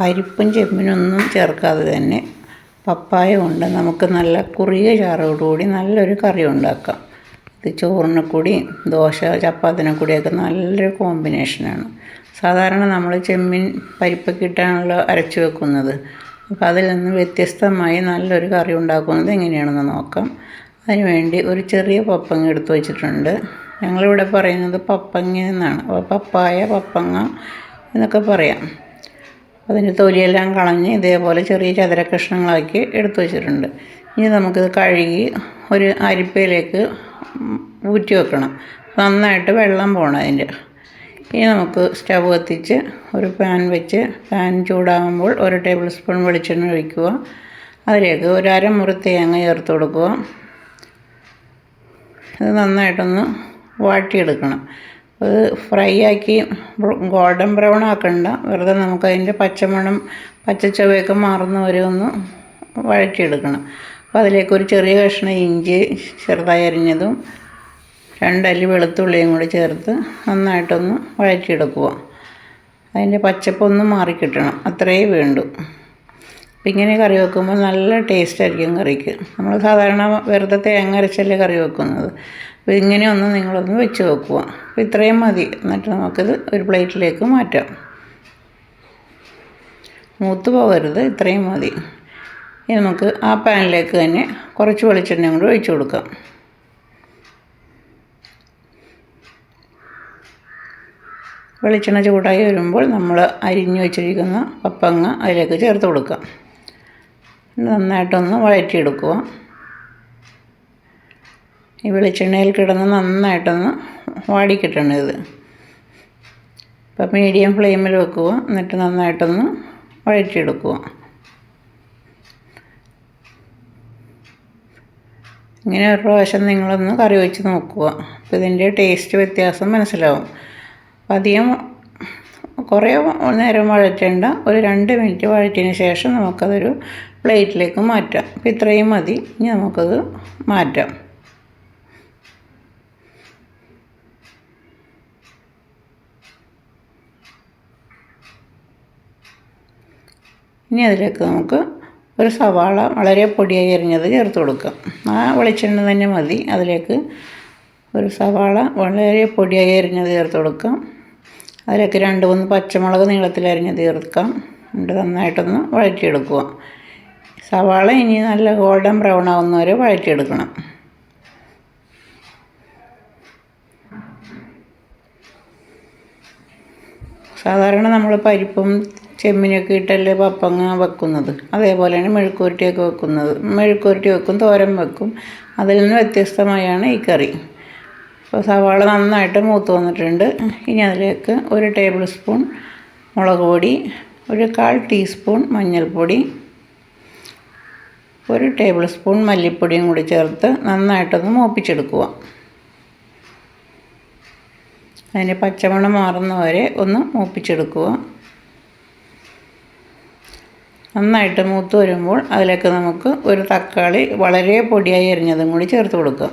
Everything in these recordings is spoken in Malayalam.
പരിപ്പും ചെമ്പിനൊന്നും ചേർക്കാതെ തന്നെ പപ്പായ കൊണ്ട് നമുക്ക് നല്ല കുറിയ ചാറോടുകൂടി നല്ലൊരു കറി ഉണ്ടാക്കാം. ഇത് ചോറിനെ കൂടി ദോശ ചപ്പാത്തിനെ കൂടിയൊക്കെ നല്ലൊരു കോമ്പിനേഷനാണ്. സാധാരണ നമ്മൾ ചെമ്മീൻ പരിപ്പൊക്കെ ഇട്ടാണല്ലോ അരച്ച് വെക്കുന്നത്. അപ്പോൾ അതിൽ നിന്ന് വ്യത്യസ്തമായി നല്ലൊരു കറി ഉണ്ടാക്കുന്നത് എങ്ങനെയാണെന്ന് നോക്കാം. അതിനുവേണ്ടി ഒരു ചെറിയ പപ്പങ്ങ എടുത്തു വച്ചിട്ടുണ്ട്. ഞങ്ങളിവിടെ പറയുന്നത് പപ്പങ്ങ എന്നാണ്. അപ്പോൾ പപ്പായ പപ്പങ്ങ എന്നൊക്കെ പറയാം. അതിന്റെ തൊലിയെല്ലാം കളഞ്ഞ് ഇതേപോലെ ചെറിയ ചതുര കഷ്ണങ്ങളാക്കി എടുത്തു വെച്ചിട്ടുണ്ട്. ഇനി നമുക്കിത് കഴുകി ഒരു അരിപ്പയിലേക്ക് ഊറ്റി വെക്കണം. നന്നായിട്ട് വെള്ളം പോകണം അതിന്റെ. ഇനി നമുക്ക് സ്റ്റവ് കത്തിച്ച് ഒരു പാൻ വെച്ച് പാൻ ചൂടാകുമ്പോൾ ഒരു ടേബിൾ സ്പൂൺ വെളിച്ചെണ്ണ ഒഴിക്കുക. അതിലേക്ക് ഒരു അരമുറി തേങ്ങ ചേർത്ത് കൊടുക്കുക. ഇത് നന്നായിട്ടൊന്ന് വാട്ടിയെടുക്കണം. അത് ഫ്രൈ ആക്കി ഗോൾഡൻ ബ്രൗൺ ആക്കണ്ട. വെറുതെ നമുക്ക് അതിന്റെ പച്ചമണം പച്ചച്ചവയൊക്കെ മാറുന്ന വരെ ഒന്ന് വഴറ്റിയെടുക്കണം. അപ്പോൾ അതിലേക്ക് ഒരു ചെറിയ കഷ്ണം ഇഞ്ചി ചെറുതായി അരിഞ്ഞതും രണ്ടല്ലി വെളുത്തുള്ളിയും കൂടി ചേർത്ത് നന്നായിട്ടൊന്ന് വഴറ്റിയെടുക്കുക. അതിന്റെ പച്ചപ്പൊന്നും മാറിക്കിട്ടണം. അത്രയേ വേണ്ടൂ. അപ്പം ഇങ്ങനെ കറി വെക്കുമ്പോൾ നല്ല ടേസ്റ്റ് ആയിരിക്കും കറിക്ക്. നമ്മൾ സാധാരണ വെറുതെ തേങ്ങ അരച്ചല്ലേ കറി വെക്കുന്നത്. അപ്പോൾ ഇങ്ങനെ ഒന്ന് നിങ്ങളൊന്ന് വെച്ച് വെക്കുക. അപ്പോൾ ഇത്രയും മതി. എന്നിട്ട് നമുക്കിത് ഒരു പ്ലേറ്റിലേക്ക് മാറ്റാം. മൂത്ത് പോകരുത്. ഇത്രയും മതി. ഇനി നമുക്ക് ആ പാനിലേക്ക് തന്നെ കുറച്ച് വെളിച്ചെണ്ണയും കൂടി ഒഴിച്ചു കൊടുക്കാം. വെളിച്ചെണ്ണ ചൂടായി വരുമ്പോൾ നമ്മൾ അരിഞ്ഞു വെച്ചിരിക്കുന്ന പപ്പങ്ങ അതിലേക്ക് ചേർത്ത് കൊടുക്കാം. നന്നായിട്ടൊന്ന് വഴറ്റിയെടുക്കുക ഈ വെളിച്ചെണ്ണയിൽ കിടന്ന് നന്നായിട്ടൊന്ന് വാടിക്കിട്ടണം ഇത്. ഇപ്പം മീഡിയം ഫ്ലെയിമിൽ വെക്കുക എന്നിട്ട് നന്നായിട്ടൊന്ന് വഴറ്റിയെടുക്കുക ഇങ്ങനെ ഒരു പ്രാവശ്യം നിങ്ങളൊന്ന് കറി വെച്ച് നോക്കുക അപ്പോൾ ഇതിന്റെ ടേസ്റ്റ് വ്യത്യാസം മനസ്സിലാവും. അപ്പം അധികം കുറേ നേരം വഴറ്റേണ്ട. ഒരു രണ്ട് മിനിറ്റ് വഴറ്റിയതിന് ശേഷം നമുക്കതൊരു പ്ലേറ്റിലേക്ക് മാറ്റാം. അപ്പോൾ ഇത്രയും മതി. ഇനി നമുക്കത് മാറ്റാം. ഇനി അതിലേക്ക് നമുക്ക് ഒരു സവാള വളരെ പൊടിയായി എറിഞ്ഞത് ചേർത്ത് കൊടുക്കാം. ആ വെളിച്ചെണ്ണ തന്നെ മതി. അതിലേക്ക് ഒരു സവാള വളരെ പൊടിയായി എറിഞ്ഞത് ചേർത്ത് കൊടുക്കാം. അതിലേക്ക് രണ്ട് മൂന്ന് പച്ചമുളക് നീളത്തിൽ തീർക്കാം. എന്നിട്ട് നന്നായിട്ടൊന്ന് വഴറ്റിയെടുക്കുക സവാള ഇനി നല്ല ഗോൾഡൻ ബ്രൗൺ ആവുന്ന വരെ വഴറ്റിയെടുക്കണം. സാധാരണ നമ്മൾ പരിപ്പും ചെമ്മിനൊക്കെ ഇട്ടല്ലേ പപ്പങ്ങ വെക്കുന്നത്. അതേപോലെയാണ് മെഴുക്കുരുട്ടിയൊക്കെ വെക്കുന്നത്. മെഴുക്കുരുട്ടി വെക്കും തോരൻ വെക്കും. അതിൽ നിന്ന് വ്യത്യസ്തമായാണ് ഈ കറി. അപ്പോൾ സവാള നന്നായിട്ട് മൂത്ത് വന്നിട്ടുണ്ട്. ഇനി അതിലേക്ക് ഒരു ടേബിൾ സ്പൂൺ മുളക് പൊടി ഒരു കാൽ ടീസ്പൂൺ മഞ്ഞൾപ്പൊടി ഒരു ടേബിൾ സ്പൂൺ മല്ലിപ്പൊടിയും കൂടി ചേർത്ത് നന്നായിട്ടൊന്ന് മൂപ്പിച്ചെടുക്കുക. അതിന്റെ പച്ചമണം മാറുന്ന വരെ ഒന്ന് മൂപ്പിച്ചെടുക്കുക. നന്നായിട്ട് മൂത്ത് വരുമ്പോൾ അതിലേക്ക് നമുക്ക് ഒരു തക്കാളി വളരെ പൊടിയായി അരിഞ്ഞതും കൂടി ചേർത്ത് കൊടുക്കാം.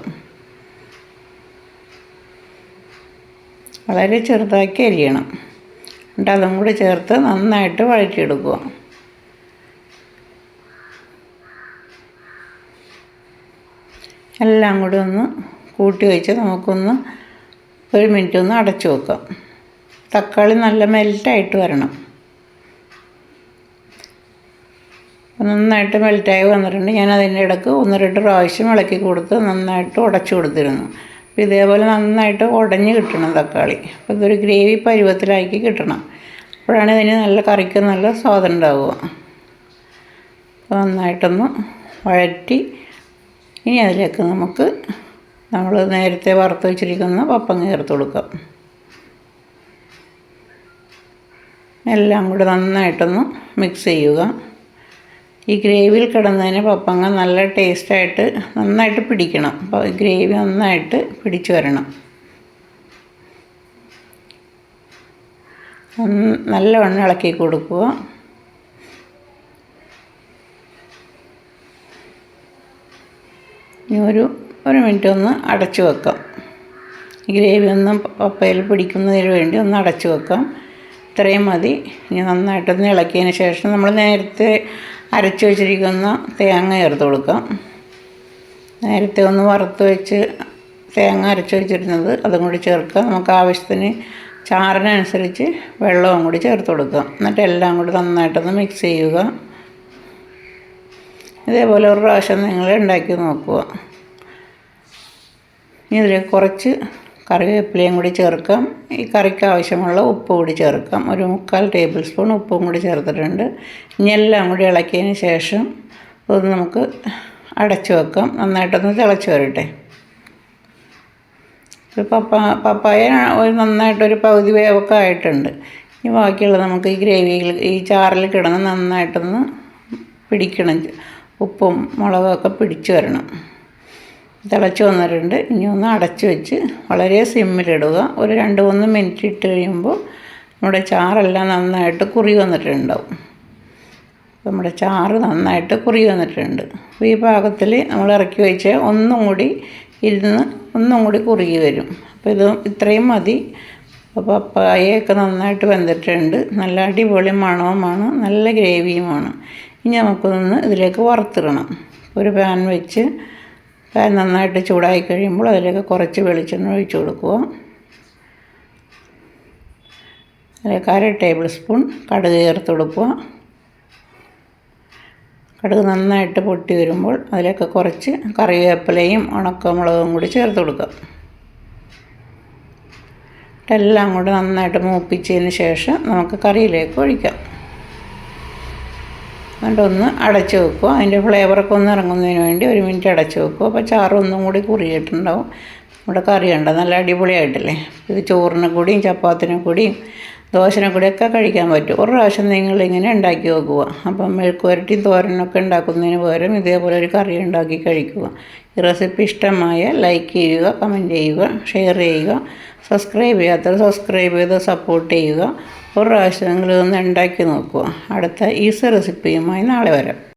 വളരെ ചെറുതാക്കി അരിയണം. എന്നിട്ട് അതും കൂടി ചേർത്ത് നന്നായിട്ട് വഴറ്റിയെടുക്കുക. എല്ലാം കൂടി ഒന്ന് കൂട്ടി വെച്ച് നമുക്കൊന്ന് ഒരു മിനിറ്റ് ഒന്ന് അടച്ചു വെക്കാം. തക്കാളി നല്ല മെൽറ്റായിട്ട് വരണം. നന്നായിട്ട് മെൽറ്റായി വന്നിട്ടുണ്ട്. ഞാൻ അതിന്റെ ഇടയ്ക്ക് ഒന്ന് രണ്ട് പ്രാവശ്യം ഇളക്കി കൊടുത്ത് നന്നായിട്ട് ഉടച്ചു കൊടുത്തിരുന്നു. അപ്പോൾ ഇതേപോലെ നന്നായിട്ട് ഉടഞ്ഞ് കിട്ടണം തക്കാളി. അപ്പോൾ ഇതൊരു ഗ്രേവി പരുവത്തിലാക്കി കിട്ടണം. അപ്പോഴാണ് ഇതിന് നല്ല കറിക്ക് നല്ല സ്വാദം ഉണ്ടാവുക. അപ്പോൾ നന്നായിട്ടൊന്ന് വഴറ്റി ഇനി അതിലേക്ക് നമുക്ക് നമ്മൾ നേരത്തെ വറുത്ത് വെച്ചിരിക്കുന്ന പപ്പങ്ങ ചേർത്ത് കൊടുക്കാം. എല്ലാം കൂടി നന്നായിട്ടൊന്ന് മിക്സ് ചെയ്യുക. ഈ ഗ്രേവിയിൽ കിടന്നതിന് പപ്പങ്ങ നല്ല ടേസ്റ്റായിട്ട് നന്നായിട്ട് പിടിക്കണം. അപ്പോൾ ഗ്രേവി നന്നായിട്ട് പിടിച്ചു വരണം. നല്ലവണ്ണം ഇളക്കി കൊടുക്കുക. ഇനി ഒരു ഒരു മിനിറ്റ് ഒന്ന് അടച്ചു വെക്കാം. ഗ്രേവി ഒന്ന് പപ്പയിൽ പിടിക്കുന്നതിന് വേണ്ടി ഒന്ന് അടച്ചു വെക്കാം. ഇത്രയും മതി. ഇനി നന്നായിട്ടൊന്ന് ഇളക്കിയതിന് ശേഷം നമ്മൾ നേരത്തെ അരച്ച് വെച്ചിരിക്കുന്ന തേങ്ങ ചേർത്ത് കൊടുക്കാം. നേരത്തെ ഒന്ന് വറുത്ത് വെച്ച് തേങ്ങ അരച്ച് വെച്ചിരുന്നത് അതും കൂടി ചേർക്കുക. നമുക്ക് ആവശ്യത്തിന് ചാറിനനുസരിച്ച് വെള്ളവും കൂടി ചേർത്ത് കൊടുക്കുക എന്നിട്ട് എല്ലാം കൂടി നന്നായിട്ടൊന്ന് മിക്സ് ചെയ്യുക. ഇതേപോലെ ഒരു പ്രാവശ്യം നിങ്ങൾ ഉണ്ടാക്കി നോക്കുക. ഇതിൽ കുറച്ച് കറിവേപ്പിലയും കൂടി ചേർക്കാം. ഈ കറിക്ക് ആവശ്യമുള്ള ഉപ്പ് കൂടി ചേർക്കാം. ഒരു മുക്കാൽ ടേബിൾ സ്പൂൺ ഉപ്പും കൂടി ചേർത്തിട്ടുണ്ട്. ഇനി എല്ലാം കൂടി ഇളക്കിയതിന് ശേഷം ഒന്ന് നമുക്ക് അടച്ചു വെക്കാം. നന്നായിട്ടൊന്ന് തിളച്ച് വരട്ടെ. ഒരു പപ്പ പപ്പായ ഒരു നന്നായിട്ടൊരു പകുതി വേവൊക്കെ ആയിട്ടുണ്ട്. ഇനി ബാക്കിയുള്ള നമുക്ക് ഈ ഗ്രേവിയിൽ ഈ ചാറിൽ കിടന്ന് നന്നായിട്ടൊന്ന് പിടിക്കണം. ഉപ്പും മുളകൊക്കെ പിടിച്ചു വരണം. തിളച്ച് വന്നിട്ടുണ്ട്. ഇനി ഒന്ന് അടച്ച് വെച്ച് വളരെ സിമ്മിലിടുക ഒരു രണ്ട് മൂന്ന് മിനിറ്റ് ഇട്ട് കഴിയുമ്പോൾ നമ്മുടെ ചാറെല്ലാം നന്നായിട്ട് കുറി വന്നിട്ടുണ്ടാവും. നമ്മുടെ ചാറ് നന്നായിട്ട് കുറി വന്നിട്ടുണ്ട്. അപ്പോൾ ഈ പാകത്തിൽ നമ്മൾ ഇറക്കി വെച്ച് ഒന്നും കൂടി ഇരുന്ന് ഒന്നും കൂടി കുറുകി വരും. അപ്പോൾ ഇത് ഇത്രയും മതി. അപ്പോൾ പപ്പായയൊക്കെ നന്നായിട്ട് വെന്തിട്ടുണ്ട്. നല്ല അടിപൊളി മണവുമാണ്. നല്ല ഗ്രേവിയുമാണ്. ഇനി നമുക്കൊന്ന് ഇതിലേക്ക് വറുത്തിടണം. ഒരു പാൻ വെച്ച് നന്നായിട്ട് ചൂടായി കഴിയുമ്പോൾ അതിലേക്ക് കുറച്ച് വെളിച്ചെണ്ണ ഒഴിച്ച് കൊടുക്കുക. അതിലേക്ക് അര ടേബിൾ സ്പൂൺ കടുക് ചേർത്ത് കൊടുക്കുക. കടുക് നന്നായിട്ട് പൊട്ടി വരുമ്പോൾ അതിലേക്ക് കുറച്ച് കറിവേപ്പിലയും ഉണക്കമുളകും കൂടി ചേർത്ത് കൊടുക്കുക. എല്ലാം കൂടെ നന്നായിട്ട് മൂപ്പിച്ചതിന് ശേഷം നമുക്ക് കറിയിലേക്ക് ഒഴിക്കാം. എന്നിട്ട് ഒന്ന് അടച്ച് വെക്കുക. അതിന്റെ ഫ്ലേവറൊക്കെ ഒന്ന് ഇറങ്ങുന്നതിന് വേണ്ടി ഒരു മിനിറ്റ് അടച്ച് വെക്കുക. അപ്പോൾ ചാറ് ഒന്നും കൂടി കുറിയിട്ടുണ്ടാവും നമ്മുടെ കറി ഉണ്ട് നല്ല അടിപൊളിയായിട്ടില്ലേ? ഇത് ചോറിന് കൂടിയും ചപ്പാത്തിനും കൂടിയും ദോശനെ കൂടെയൊക്കെ കഴിക്കാൻ പറ്റും. ഒരു പ്രാവശ്യം നിങ്ങൾ ഇങ്ങനെ ഉണ്ടാക്കി നോക്കുക. അപ്പം മെഴുക്കുവരട്ടി തോരനൊക്കെ ഉണ്ടാക്കുന്നതിന് പകരം ഇതേപോലെ ഒരു കറി ഉണ്ടാക്കി കഴിക്കുക. ഈ റെസിപ്പി ഇഷ്ടമായ ലൈക്ക് ചെയ്യുക കമന്റ് ചെയ്യുക ഷെയർ ചെയ്യുക സബ്സ്ക്രൈബ് ചെയ്യാത്തവർ സബ്സ്ക്രൈബ് ചെയ്ത് സപ്പോർട്ട് ചെയ്യുക. ഒരു പ്രാവശ്യം നിങ്ങൾ ഉണ്ടാക്കി നോക്കുക. അടുത്ത ഈസി റെസിപ്പിയുമായി നാളെ വരാം.